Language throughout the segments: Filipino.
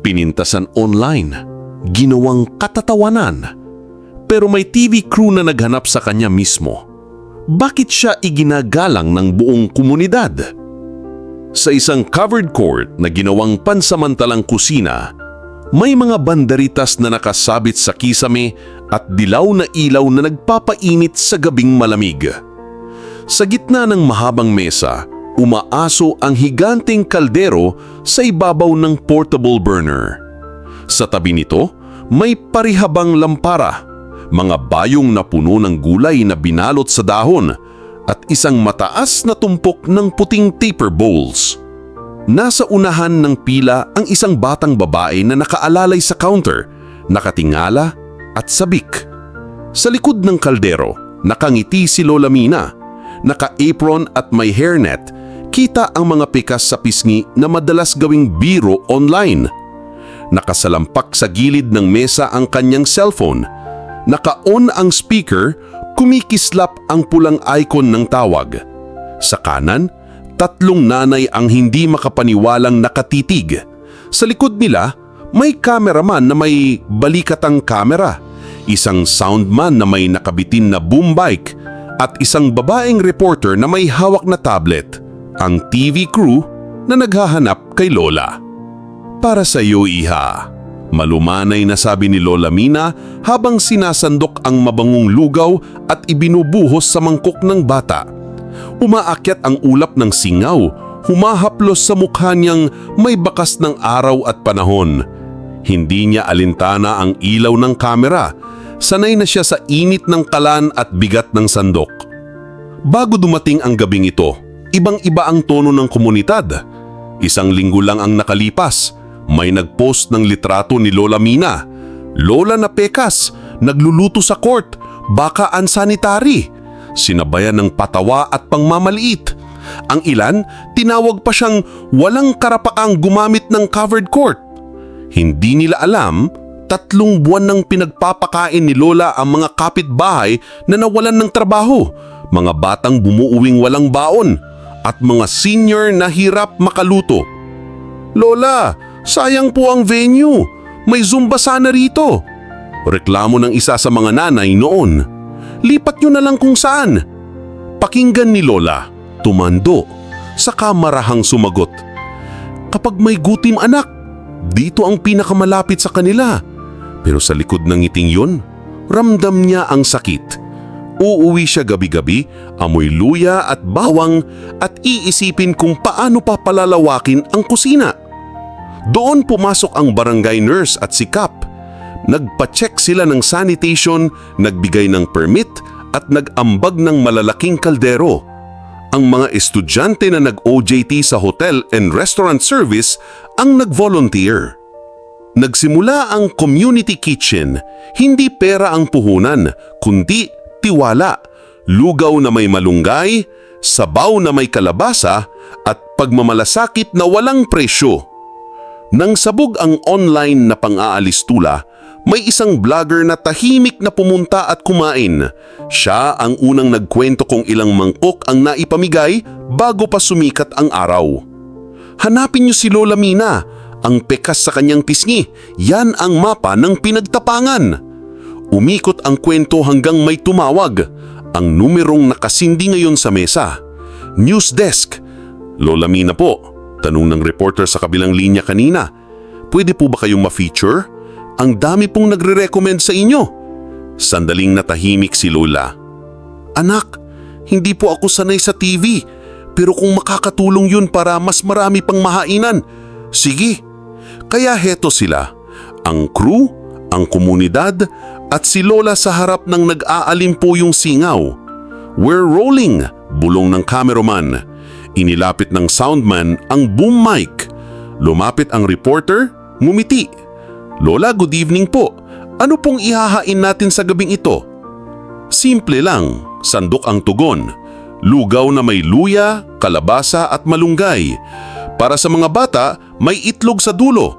Pinintasan online, ginawang katatawanan. Pero may TV crew na naghanap sa kanya mismo. Bakit siya iginagalang ng buong komunidad? Sa isang covered court na ginawang pansamantalang kusina, may mga banderitas na nakasabit sa kisame at dilaw na ilaw na nagpapainit sa gabing malamig. Sa gitna ng mahabang mesa, umaaso ang higanting kaldero sa ibabaw ng portable burner. Sa tabi nito, may parihabang lampara, mga bayong na puno ng gulay na binalot sa dahon at isang mataas na tumpok ng puting taper bowls. Nasa unahan ng pila ang isang batang babae na nakaalalay sa counter, nakatingala at sabik. Sa likod ng kaldero, nakangiti si Lola Mina. Naka-apron at may hairnet, kita ang mga pikas sa pisngi na madalas gawing biro online. Nakasalampak sa gilid ng mesa ang kanyang cellphone. Naka-on ang speaker, kumikislap ang pulang icon ng tawag. Sa kanan, tatlong nanay ang hindi makapaniwalang nakatitig. Sa likod nila, may cameraman na may balikatang kamera, isang soundman na may nakabitin na boom bike, at isang babaeng reporter na may hawak na tablet, ang TV crew na naghahanap kay Lola. Para sa iyo, Iha. Malumanay na sabi ni Lola Mina habang sinasandok ang mabangong lugaw at ibinubuhos sa mangkok ng bata. Umaakyat ang ulap ng singaw, humahaplos sa mukha niyang may bakas ng araw at panahon. Hindi niya alintana ang ilaw ng kamera, sanay na siya sa init ng kalan at bigat ng sandok. Bago dumating ang gabing ito, ibang-iba ang tono ng komunidad. Isang linggo lang ang nakalipas, may nagpost ng litrato ni Lola Mina. Lola na pekas, nagluluto sa court, baka unsanitary. Sinabayan ng patawa at pangmamaliit. Ang ilan, tinawag pa siyang walang karapakang gumamit ng covered court. Hindi nila alam, tatlong buwan nang pinagpapakain ni Lola ang mga kapitbahay na nawalan ng trabaho, mga batang bumuuwing walang baon, at mga senior na hirap makaluto. Lola, sayang po ang venue. May zumba sana rito. Reklamo ng isa sa mga nanay noon. Lipat nyo na lang kung saan. Pakinggan ni Lola, tumando, saka marahang sumagot. Kapag may gutim anak, dito ang pinakamalapit sa kanila. Pero sa likod ng ngiting yon, ramdam niya ang sakit. Uuwi siya gabi-gabi, amoy luya at bawang at iisipin kung paano pa palalawakin ang kusina. Doon pumasok ang barangay nurse at si Kap. Nagpa-check sila ng sanitation, nagbigay ng permit at nag-ambag ng malalaking kaldero. Ang mga estudyante na nag-OJT sa hotel and restaurant service ang nag-volunteer. Nagsimula ang community kitchen, hindi pera ang puhunan, kundi tiwala, lugaw na may malunggay, sabaw na may kalabasa at pagmamalasakit na walang presyo. Nang sabog ang online na pang-aalis tula, may isang vlogger na tahimik na pumunta at kumain. Siya ang unang nagkwento kung ilang mangkok ang naipamigay bago pa sumikat ang araw. Hanapin niyo si Lola Mina, ang pekas sa kanyang pisngi. Yan ang mapa ng pinagtapangan. Umikot ang kwento hanggang may tumawag. Ang numerong nakasindi ngayon sa mesa. News Desk. Lola Mina po, tanong ng reporter sa kabilang linya kanina. Pwede po ba kayong ma-feature? Ang dami pong nagre-recommend sa inyo. Sandaling natahimik si Lola. Anak, hindi po ako sanay sa TV. Pero kung makakatulong yun para mas marami pang mahainan, sige. Kaya heto sila, ang crew, ang komunidad, at si Lola sa harap ng nag-aalimpo yung singaw. We're rolling, bulong ng cameraman. Inilapit ng soundman ang boom mic. Lumapit ang reporter, ngumiti. Lola, good evening po. Ano pong ihahain natin sa gabing ito? Simple lang, sandok ang tugon. Lugaw na may luya, kalabasa at malunggay. Para sa mga bata, may itlog sa dulo.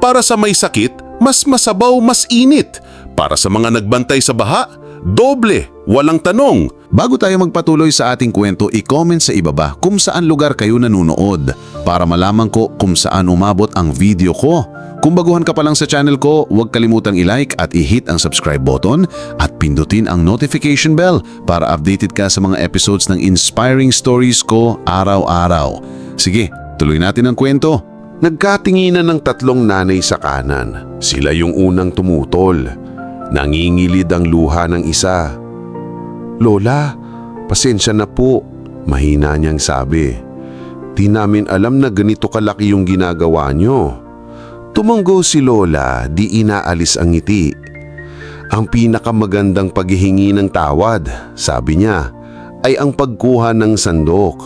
Para sa may sakit, mas masabaw, mas init. Para sa mga nagbantay sa baha, doble, walang tanong. Bago tayo magpatuloy sa ating kwento, i-comment sa ibaba kung saan lugar kayo nanunood para malaman ko kung saan umabot ang video ko. Kung baguhan ka pa lang sa channel ko, huwag kalimutang i-like at i-hit ang subscribe button at pindutin ang notification bell para updated ka sa mga episodes ng inspiring stories ko araw-araw. Sige, tuloy natin ang kwento. Nagkatinginan ng tatlong nanay sa kanan. Sila yung unang tumutol. Nangingilid ang luha ng isa. Lola, pasensya na po. Mahina niyang sabi. Di namin alam na ganito kalaki yung ginagawa niyo. Tumanggo si Lola, di inaalis ang ngiti. Ang pinakamagandang paghihingi ng tawad, sabi niya, ay ang pagkuha ng sandok.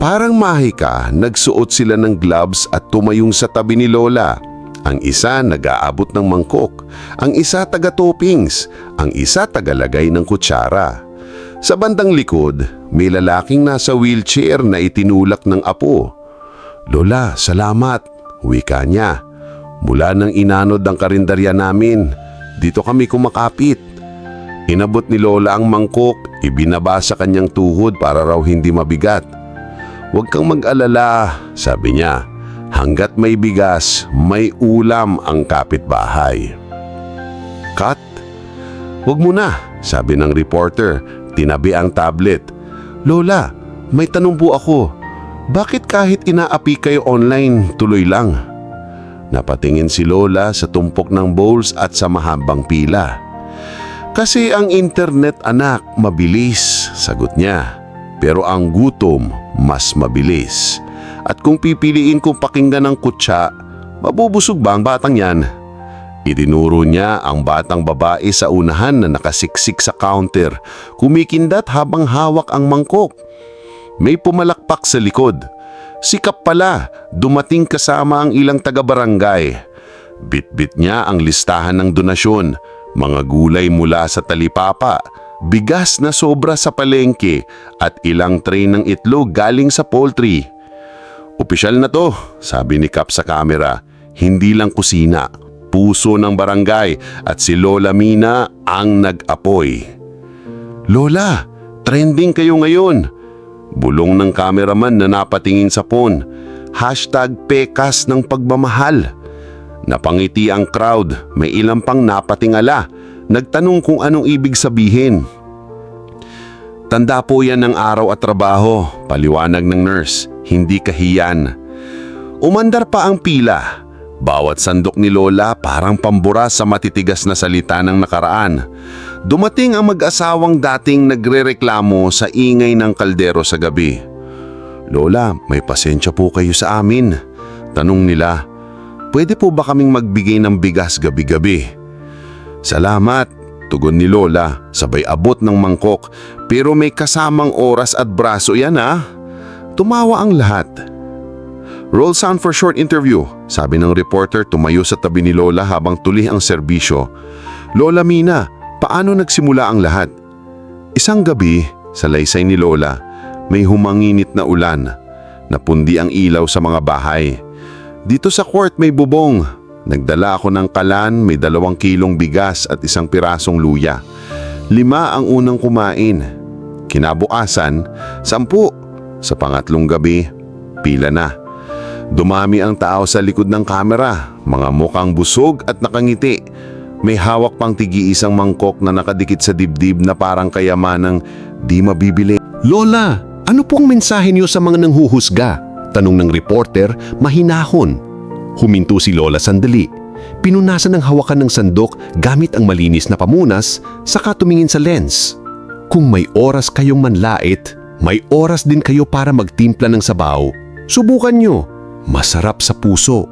Parang mahika, nagsuot sila ng gloves at tumayong sa tabi ni Lola. Ang isa nag-aabot ng mangkok, ang isa taga-toppings, ang isa tagalagay ng kutsara. Sa bandang likod, may lalaking nasa wheelchair na itinulak ng apo. Lola, salamat, wika niya. Mula nang inanod ang karinderya namin, dito kami kumakapit. Inabot ni Lola ang mangkok, ibinaba sa kanyang tuhod para raw hindi mabigat. Huwag kang mag-alala, sabi niya. Hanggat may bigas, may ulam ang kapitbahay. Cut? Huwag mo na, sabi ng reporter. Tinabi ang tablet. Lola, may tanong po ako. Bakit kahit inaapi kayo online, tuloy lang? Napatingin si Lola sa tumpok ng bowls at sa mahabang pila. Kasi ang internet anak mabilis, sagot niya. Pero ang gutom mas mabilis. At kung pipiliin kong pakinggan ng kutsa, mabubusog ba ang batang yan? Itinuro niya ang batang babae sa unahan na nakasiksik sa counter, kumikindat habang hawak ang mangkok. May pumalakpak sa likod. Sikap pala, dumating kasama ang ilang taga-barangay. Bit-bit niya ang listahan ng donasyon, mga gulay mula sa talipapa, bigas na sobra sa palengke at ilang tray ng itlog galing sa poultry. Opisyal na to, sabi ni Kap sa kamera, hindi lang kusina, puso ng barangay at si Lola Mina ang nag-apoy. Lola, trending kayo ngayon. Bulong ng kameraman na napatingin sa phone. Hashtag pekas ng pagmamahal. Napangiti ang crowd, may ilang pang napatingala. Nagtanong kung anong ibig sabihin. Tanda po yan ng araw at trabaho, paliwanag ng nurse, hindi kahiyan. Umandar pa ang pila. Bawat sandok ni Lola parang pambura sa matitigas na salita ng nakaraan. Dumating ang mag-asawang dating nagrereklamo sa ingay ng kaldero sa gabi. Lola, may pasensya po kayo sa amin. Tanong nila, pwede po ba kaming magbigay ng bigas gabi-gabi? Salamat, tugon ni Lola, sabay abot ng mangkok. Pero may kasamang oras at braso yan ha. Tumawa ang lahat. Roll sound for short interview, sabi ng reporter tumayo sa tabi ni Lola habang tuli ang serbisyo. Lola Mina, paano nagsimula ang lahat? Isang gabi, sa laysay ni Lola, may humanginit na ulan. Napundi ang ilaw sa mga bahay. Dito sa court may bubong. Nagdala ako ng kalan, may dalawang kilong bigas at isang pirasong luya. Lima ang unang kumain. Kinabukasan, sampu. Sa pangatlong gabi, pila na. Dumami ang tao sa likod ng kamera, mga mukhang busog at nakangiti. May hawak pang tigi-isang mangkok na nakadikit sa dibdib na parang kayamanang di mabibili. Lola, ano pong mensahe niyo sa mga nanghuhusga? Tanong ng reporter, mahinahon. Huminto si Lola sandali. Pinunasan ng hawakan ng sandok gamit ang malinis na pamunas, saka tumingin sa lens. Kung may oras kayong manlait, may oras din kayo para magtimpla ng sabaw. Subukan nyo. Masarap sa puso.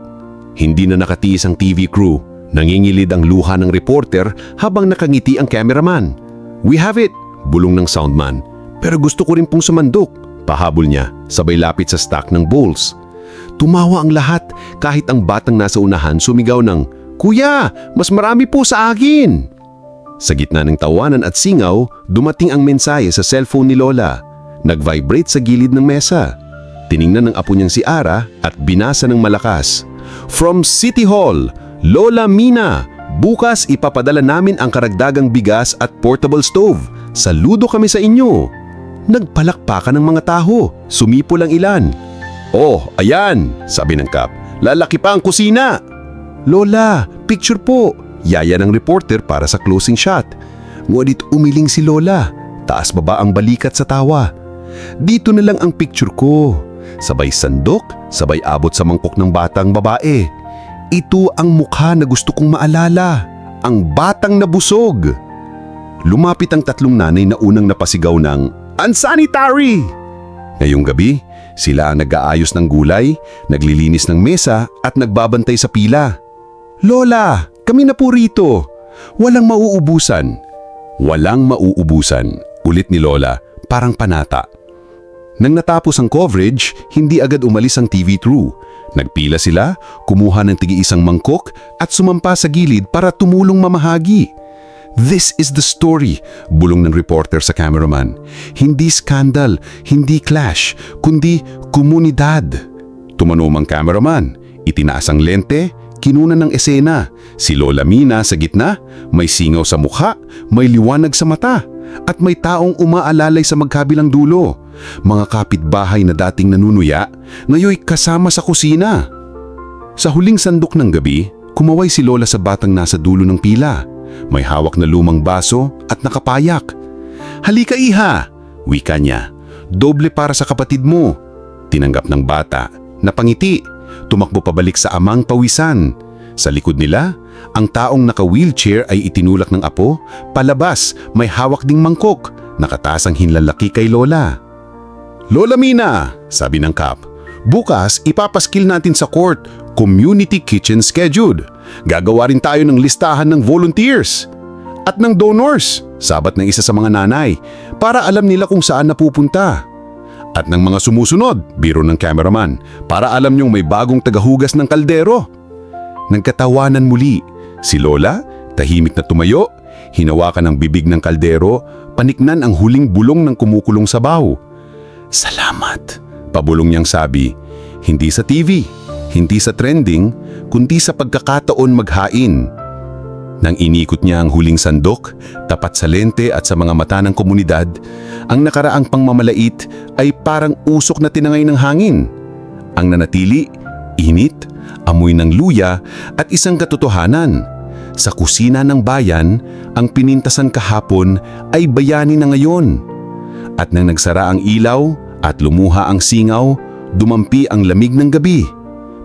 Hindi na nakatiis ang TV crew. Nangingilid ang luha ng reporter habang nakangiti ang cameraman. We have it, bulong ng soundman. Pero gusto ko rin pong sumandok. Pahabol niya, sabay lapit sa stack ng bowls. Tumawa ang lahat kahit ang batang nasa unahan sumigaw ng, Kuya, mas marami po sa akin! Sa gitna ng tawanan at singaw, dumating ang mensahe sa cellphone ni Lola. Nag-vibrate sa gilid ng mesa. Tiningnan ng apo niyang si Ara at binasa ng malakas. From City Hall, Lola Mina, bukas ipapadala namin ang karagdagang bigas at portable stove. Saludo kami sa inyo. Nagpalakpakan ng mga taho. Sumipo lang ilan. Oh, ayan, sabi ng Kap. Lalaki pa ang kusina. Lola, picture po! Yaya ng reporter para sa closing shot. Ngunit umiling si Lola. Taas baba ang balikat sa tawa. Dito na lang ang picture ko. Sabay sandok, sabay abot sa mangkok ng batang babae. Ito ang mukha na gusto kong maalala. Ang batang nabusog. Lumapit ang tatlong nanay na unang napasigaw ng Unsanitary! Ngayong gabi, sila ang nag-aayos ng gulay, naglilinis ng mesa at nagbabantay sa pila. Lola, kami na po rito. Walang mauubusan. Walang mauubusan, ulit ni Lola, parang panata. Nang natapos ang coverage, hindi agad umalis ang TV crew. Nagpila sila, kumuha ng tigi-isang mangkok at sumampa sa gilid para tumulong mamahagi. This is the story, bulong ng reporter sa cameraman. Hindi scandal, hindi clash, kundi komunidad. Tumanom ang cameraman, itinaas ang lente, kinuna ng esena. Si Lola Mina sa gitna, may singaw sa mukha, may liwanag sa mata, at may taong umaalalay sa magkabilang dulo. Mga kapitbahay na dating nanunuya, ngayoy kasama sa kusina. Sa huling sandok ng gabi, kumaway si Lola sa batang nasa dulo ng pila. May hawak na lumang baso at nakapayak. Halika iha, wika niya. Doble para sa kapatid mo. Tinanggap ng bata, napangiti, tumakbo pabalik sa amang pawisan. Sa likod nila, ang taong naka-wheelchair ay itinulak ng apo, palabas may hawak ding mangkok, nakataas ang hinlalaki kay Lola. Lola Mina, sabi ng kap, bukas ipapaskil natin sa court, community kitchen scheduled. Gagawa rin tayo ng listahan ng volunteers at ng donors, sabat ng isa sa mga nanay, para alam nila kung saan napupunta. At ng mga sumusunod, biro ng cameraman, para alam niyong may bagong tagahugas ng kaldero. Nagkatawanan muli, si Lola, tahimik na tumayo, hinawakan ang bibig ng kaldero, paniknan ang huling bulong ng kumukulong sabaw. Salamat, pabulong niyang sabi, hindi sa TV, hindi sa trending, kundi sa pagkakataon maghain. Nang inikot niya ang huling sandok, tapat sa lente at sa mga mata ng komunidad, ang nakaraang pangmamalait ay parang usok na tinangay ng hangin. Ang nanatili, init, amoy ng luya at isang katotohanan. Sa kusina ng bayan, ang pinintasan kahapon ay bayani na ngayon. At nang nagsara ang ilaw at lumuha ang singaw, dumampi ang lamig ng gabi.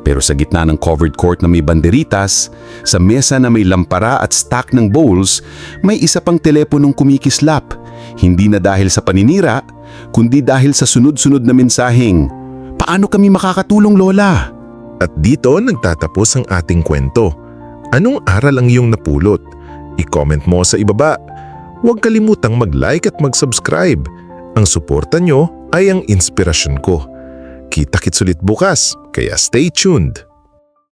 Pero sa gitna ng covered court na may banderitas, sa mesa na may lampara at stack ng bowls, may isa pang teleponong kumikislap. Hindi na dahil sa paninira, kundi dahil sa sunod-sunod na mensaheng, Paano kami makakatulong, Lola? At dito nagtatapos ang ating kwento. Anong aral ang iyong napulot? I-comment mo sa ibaba. Huwag kalimutang mag-like at mag-subscribe. Ang suporta nyo ay ang inspirasyon ko. Kita-kits ulit bukas, kaya stay tuned.